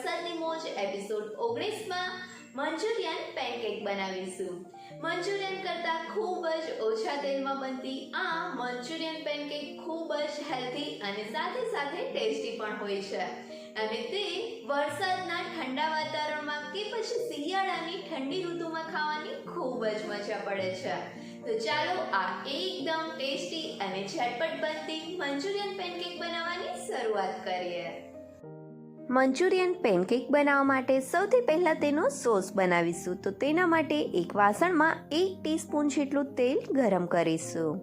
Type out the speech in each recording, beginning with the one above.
વરસાદની મોજ એપિસોડ ઓગણીસમાં મંચુરિયન પેનકેક બનાવીશું. મંચુરિયન કરતાં ખૂબ જ ઓછા તેલમાં બનતી આ મંચુરિયન પેનકેક ખૂબ જ હેલ્ધી અને સાથે સાથે ટેસ્ટી પણ હોય છે. અને તે વરસાદના ઠંડા વાતાવરણમાં કે પછી શિયાળાની ઠંડી ઋતુમાં ખાવાની ખૂબ જ મજા પડે છે. તો ચાલો આ એકદમ ટેસ્ટી અને ઝટપટ બનતી મંચુરિયન પેનકેક બનાવવાની શરૂઆત કરીએ. મંચુરિયન પેનકેક બનાવવા માટે સૌથી પહેલાં તેનો સોસ બનાવીશું. તો તેના માટે એક વાસણમાં એક ટીસ્પૂન જેટલું તેલ ગરમ કરીશું.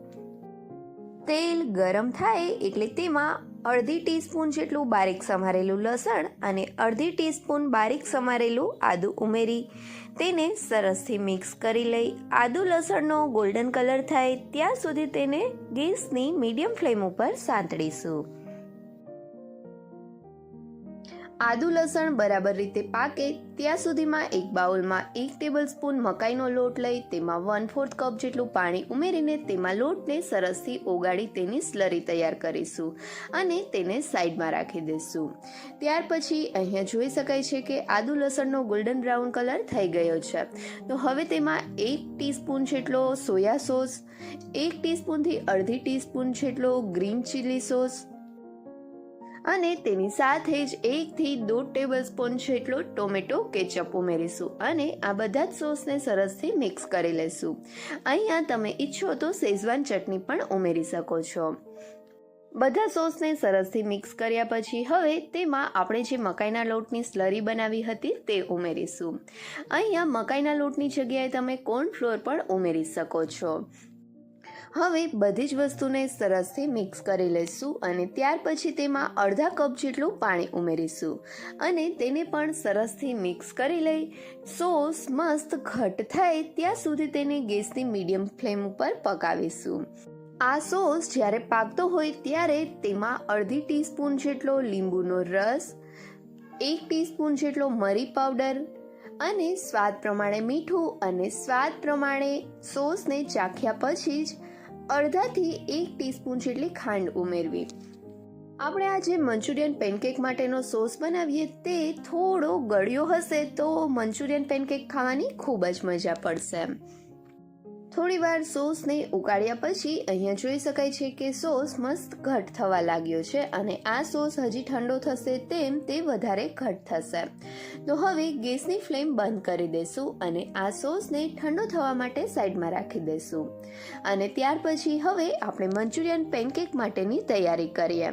તેલ ગરમ થાય એટલે તેમાં અડધી ટીસ્પૂન જેટલું બારીક સમારેલું લસણ અને અડધી ટીસ્પૂન બારીક સમારેલું આદું ઉમેરી તેને સરસથી મિક્સ કરી લઈ આદુ લસણનો ગોલ્ડન કલર થાય ત્યાં સુધી તેને ગેસની મીડિયમ ફ્લેમ ઉપર સાંતળીશું. આદુ લસણ બરાબર રીતે પાકે ત્યાં સુધીમાં એક બાઉલમાં એક ટેબલ સ્પૂન મકાઈનો લોટ લઈ તેમાં વન ફોર્થ કપ જેટલું પાણી ઉમેરીને તેમાં લોટને સરસથી ઓગાળી તેની સ્લરી તૈયાર કરીશું અને તેને સાઈડમાં રાખી દઈશું. ત્યાર પછી અહીંયા જોઈ શકાય છે કે આદુ લસણનો ગોલ્ડન બ્રાઉન કલર થઈ ગયો છે. તો હવે તેમાં એક ટીસ્પૂન જેટલો સોયા સોસ, એક ટીસ્પૂનથી અડધી ટીસ્પૂન જેટલો ગ્રીન ચીલી સોસ અને તેની સાથે જ એકથી દોઢ ટેબલ સ્પૂન જેટલો ટોમેટો કેચઅપ ઉમેરીશું અને આ બધા જ સોસને સરસથી મિક્સ કરી લેશું. અહીંયા તમે ઈચ્છો તો શેઝવાન ચટણી પણ ઉમેરી શકો છો. બધા સોસને સરસથી મિક્સ કર્યા પછી હવે તેમાં આપણે જે મકાઈના લોટની સ્લરી બનાવી હતી તે ઉમેરીશું. અહીંયા મકાઈના લોટની જગ્યાએ તમે કોર્નફ્લોર પણ ઉમેરી શકો છો. હવે બધી જ વસ્તુને સરસથી મિક્સ કરી લઈશું અને ત્યાર પછી તેમાં અડધા કપ જેટલું પાણી ઉમેરીશું અને તેને પણ સરસથી મિક્સ કરી લઈ. સોસ મસ્ત ઘટ થાય ત્યાં સુધી તેને ગેસની મીડિયમ ફ્લેમ ઉપર પકાવીશું. આ સોસ જ્યારે પાકતો હોય ત્યારે તેમાં અડધી ટીસ્પૂન જેટલો લીંબુનો રસ, એક ટીસ્પૂન જેટલો મરી પાવડર અને સ્વાદ પ્રમાણે મીઠું અને સ્વાદ પ્રમાણે સોસને ચાખ્યા પછી જ અડધાથી એક ટીસ્પૂન જેટલી ખાંડ ઉમેરવી. આપણે આજે મંચુરિયન પેનકેક માટેનો સોસ બનાવીએ, તે થોડો ગળ્યો હશે તો મંચુરિયન પેનકેક ખાવાની ખૂબ જ મજા પડશે. થોડી વાર સોસને ઉકાળ્યા પછી અહીંયા જોઈ શકાય છે કે સોસ મસ્ત ઘટ થવા લાગ્યો છે અને આ સોસ હજી ઠંડો થશે તેમ તે વધારે ઘટ થશે. તો હવે ગેસની ફ્લેમ બંધ કરી દેશું અને આ સોસને ઠંડો થવા માટે સાઈડમાં રાખી દેશું. અને ત્યાર પછી હવે આપણે મંચુરિયન પેનકેક માટેની તૈયારી કરીએ.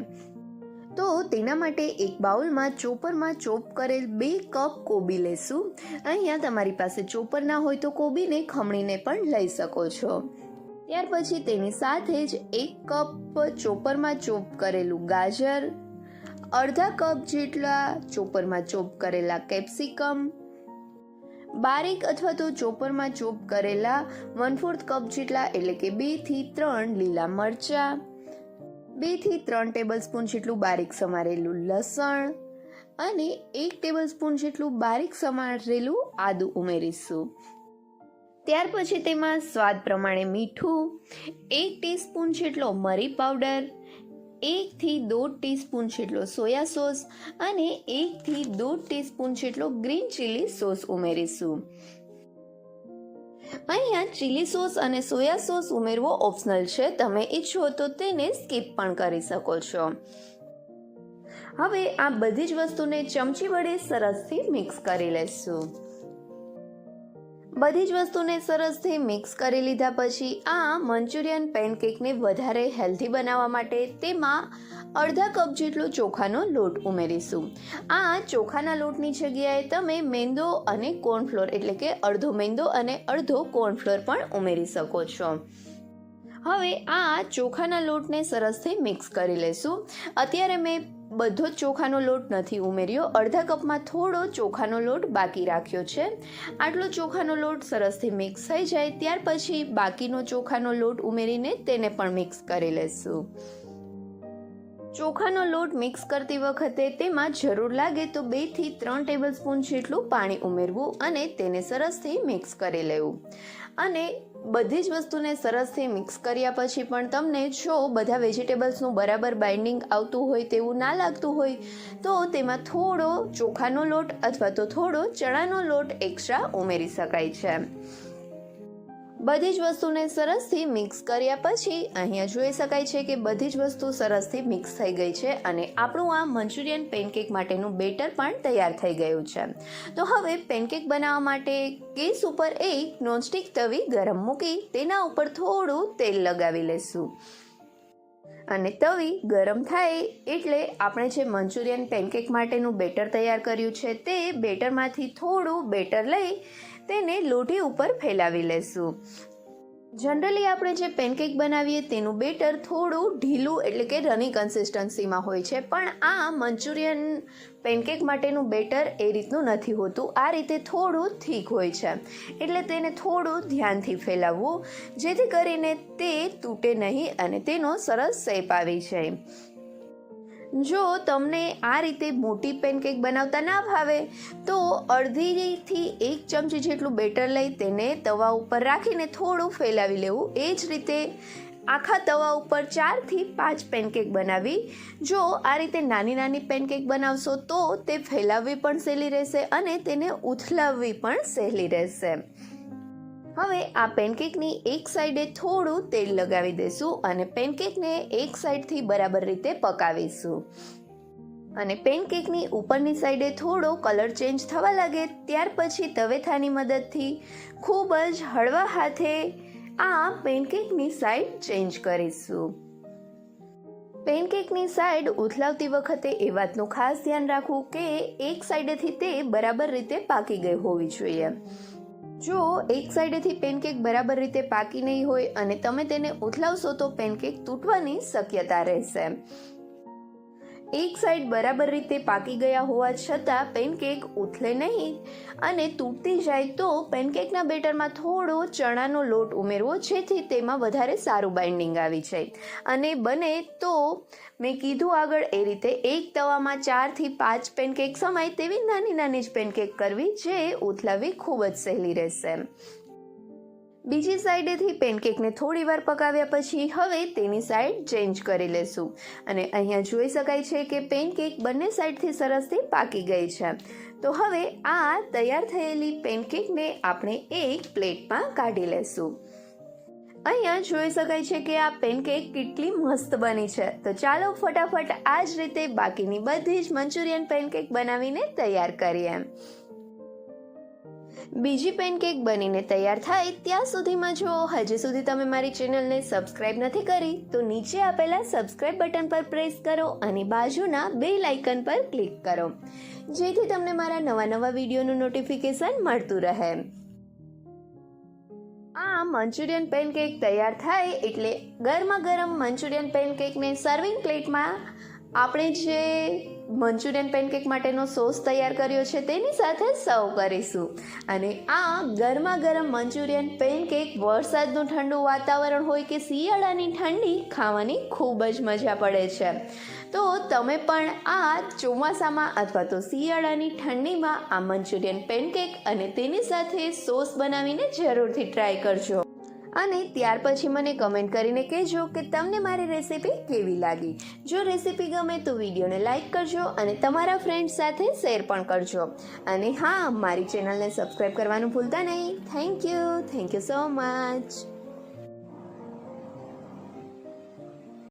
તો તેના માટે એક બાઉલમાં ચોપરમાં ચોપ કરેલ બે કપ કોબી લેશું. અહીંયા તમારી પાસે ચોપર ના હોય તો કોબીને ખમણીને પણ લઈ શકો છો. ત્યાર પછી તેની સાથે જ એક કપ ચોપરમાં ચોપ કરેલું ગાજર, અડધા કપ જેટલા ચોપરમાં ચોપ કરેલા કેપ્સિકમ, બારીક અથવા તો ચોપરમાં ચોપ કરેલા વન ફોર્થ કપ જેટલા એટલે કે બેથી ત્રણ લીલા મરચાં બેથી ત્રણ ટેબલ સ્પૂન જેટલું બારીક સમારેલું લસણ અને એક ટેબલ સ્પૂન જેટલું બારીક સમારેલું આદું ઉમેરીશું. ત્યાર પછી તેમાં સ્વાદ પ્રમાણે મીઠું, એક ટીસ્પૂન જેટલો મરી પાવડર, એકથી દોઢ ટીસ્પૂન જેટલો સોયા સોસ અને એકથી દોઢ ટીસ્પૂન જેટલો ગ્રીન ચીલી સોસ ઉમેરીશું. અહીંયા ચીલી સોસ અને સોયા સોસ ઉમેરવો ઓપ્શનલ છે. તમે ઈચ્છો તો તેને સ્કીપ પણ કરી શકો છો. હવે આ બધી જ વસ્તુને ચમચી વડે સરસથી મિક્સ કરી લેશું. બધી જ વસ્તુને સરસથી મિક્સ કરી લીધા પછી આ મંચુરિયન પેનકેકને વધારે હેલ્ધી બનાવવા માટે તેમાં અડધા કપ જેટલો ચોખાનો લોટ ઉમેરીશું. આ ચોખાના લોટની જગ્યાએ તમે મેંદો અને કોર્નફ્લોર એટલે કે અડધો મેંદો અને અડધો કોર્નફ્લોર પણ ઉમેરી શકો છો. હવે આ ચોખાના લોટને સરસથી મિક્સ કરી લેશું. અત્યારે મેં બધો જ ચોખાનો લોટ નથી ઉમેર્યો. અડધા કપમાં થોડો ચોખાનો લોટ બાકી રાખ્યો છે. આટલો ચોખાનો લોટ સરસથી મિક્સ થઈ જાય. ત્યાર પછી બાકીનો ચોખાનો લોટ ઉમેરીને તેને પણ મિક્સ કરી લેશું. ચોખાનો લોટ મિક્સ કરતી વખતે તેમાં જરૂર લાગે તો બેથી ત્રણ ટેબલ સ્પૂન જેટલું પાણી ઉમેરવું અને તેને સરસથી મિક્સ કરી લેવું. અને બધી જ વસ્તુને સરસથી મિક્સ કર્યા પછી પણ તમને જો બધા વેજીટેબલ્સનું બરાબર બાઇન્ડિંગ આવતું હોય તેવું ના લાગતું હોય, તો તેમાં થોડો ચોખાનો લોટ અથવા તો થોડો ચણાનો લોટ એક્સ્ટ્રા ઉમેરી શકાય છે. બધી જ વસ્તુને સરસથી મિક્સ કર્યા પછી અહીંયા જોઈ શકાય છે કે બધી જ વસ્તુ સરસથી મિક્સ થઈ ગઈ છે અને આપણું આ મંચુરિયન પેનકેક માટેનું બેટર પણ તૈયાર થઈ ગયું છે. તો હવે પેનકેક બનાવવા માટે ગેસ ઉપર એક નોનસ્ટિક તવી ગરમ મૂકી તેના ઉપર થોડું તેલ લગાવી લેશું. અને તવી ગરમ થાય એટલે આપણે જે મંચુરિયન પેનકેક માટેનું બેટર તૈયાર કર્યું છે તે બેટરમાંથી થોડું બેટર લઈ તેને લોઢી ઉપર ફેલાવી લેશું. જનરલી આપણે જે પેનકેક બનાવીએ તેનું બેટર થોડું ઢીલું એટલે કે રની કન્સિસ્ટન્સીમાં હોય છે. પણ આ મંચુરિયન પેનકેક માટેનું બેટર એ રીતનું નથી હોતું. આ રીતે થોડું થીક હોય છે. એટલે તેને થોડું ધ્યાનથી ફેલાવવું. જેથી કરીને તે તૂટે નહીં અને તેનો સરસ શેપ આવી જાય. જો તમને આ રીતે મોટી પેનકેક બનાવતા ના ભાવે, તો અડધીથી એક ચમચી જેટલું બેટર લઈ તેને તવા ઉપર રાખીને થોડું ફેલાવી લેવું. એ જ રીતે આખા તવા ઉપર ચારથી પાંચ પેનકેક બનાવી. જો આ રીતે નાની નાની પેનકેક બનાવશો તો તે ફેલાવવી પણ સહેલી રહેશે અને તેને ઉથલાવવી પણ સહેલી રહેશે. હવે આ પેનકેકની એક સાઈડે થોડું તેલ લગાવી દઈશું અને પેનકેકને એક સાઈડથી બરાબર રીતે પકાવીશું. અને પેનકેકની ઉપરની સાઈડે થોડો કલર ચેન્જ થવા લાગે ત્યાર પછી તવેથાની મદદથી ખૂબ જ હળવા હાથે આ પેનકેકની સાઈડ ચેન્જ કરીશું. પેનકેકની સાઈડ ઉથલાવતી વખતે એ વાતનું ખાસ ધ્યાન રાખવું કે એક સાઈડેથી તે બરાબર રીતે પાકી ગઈ હોવી જોઈએ. જો એક સાઈડેથી પેનકેક બરાબર રીતે પાકી નહીં હોય અને તમે તેને ઉથલાવશો તો પેનકેક તૂટવાની શક્યતા રહેશે. એક સાઈડ બરાબર રીતે પાકી ગયા હોવા છતાં પેનકેક ઉથલે નહીં અને તૂટતી જાય તો પેનકેકના બેટરમાં થોડો ચણાનો લોટ ઉમેરવો જેથી તેમાં વધારે સારું બાઇન્ડિંગ આવી જાય. અને બને તો મેં કીધું આગળ એ રીતે એક તવામાં ચારથી પાંચ પેનકેક સમાય તેવી નાની નાની જ પેનકેક કરવી જે ઉથલાવી ખૂબ જ સહેલી રહેશે. બીજી સાઈડેથી પેનકેકને થોડી વાર પકાવ્યા પછી હવે તેની સાઈડ ચેન્જ કરી લેશું. અને અહીંયા જોઈ શકાય છે કે પેનકેક બંને સાઈડથી સરસથી પાકી ગઈ છે. તો હવે આ તૈયાર થયેલી પેનકેકને આપણે એક પ્લેટમાં કાઢી લેશું. અહીંયા જોઈ શકાય છે કે આ પેનકેક કેટલી મસ્ત બની છે. તો ચાલો ફટાફટ આ જ રીતે બાકીની બધી જ મંચુરિયન પેનકેક બનાવીને તૈયાર કરીએ. બીજી પેનકેક બનીને તૈયાર થાય ત્યાં સુધીમાં જો હજી સુધી તમે મારી ચેનલને સબસ્ક્રાઇબ નથી કરી, તો નીચે આપેલા સબસ્ક્રાઇબ બટન પર પ્રેસ કરો અને બાજુના બે લાઇકન પર ક્લિક કરો. જેથી તમને મારા નવા નવા વિડીયોનું નોટિફિકેશન મળતું રહે. આ મંચુરિયન પેનકેક તૈયાર થાય એટલે ગરમા ગરમ મંચુરિયન પેનકેકને સર્વિંગ પ્લેટમાં આપણે જે મંચુરિયન પેનકેક માટેનો સોસ તૈયાર કર્યો છે, તેની સાથે સર્વ કરીશું. અને આ ગરમા ગરમ મંચુરિયન પેનકેક વરસાદનું ઠંડુ વાતાવરણ હોય કે શિયાળાની ઠંડી ખાવાની ખૂબ જ મજા પડે છે. તો તમે પણ આ ચોમાસામાં અથવા તો શિયાળાની ઠંડીમાં આ મંચુરિયન પેનકેક અને તેની સાથે સોસ બનાવીને જરૂરથી ટ્રાય કરજો. અને ત્યાર પછી મને કમેન્ટ કરીને કહેજો કે તમને મારી રેસીપી કેવી લાગી. જો રેસીપી ગમે તો વિડીયોને લાઇક કરજો અને તમારા ફ્રેન્ડ્સ સાથે શેર પણ કરજો. અને હા, મારી ચેનલને સબસ્ક્રાઈબ કરવાનું ભૂલતા નહીં. Thank you thank you so much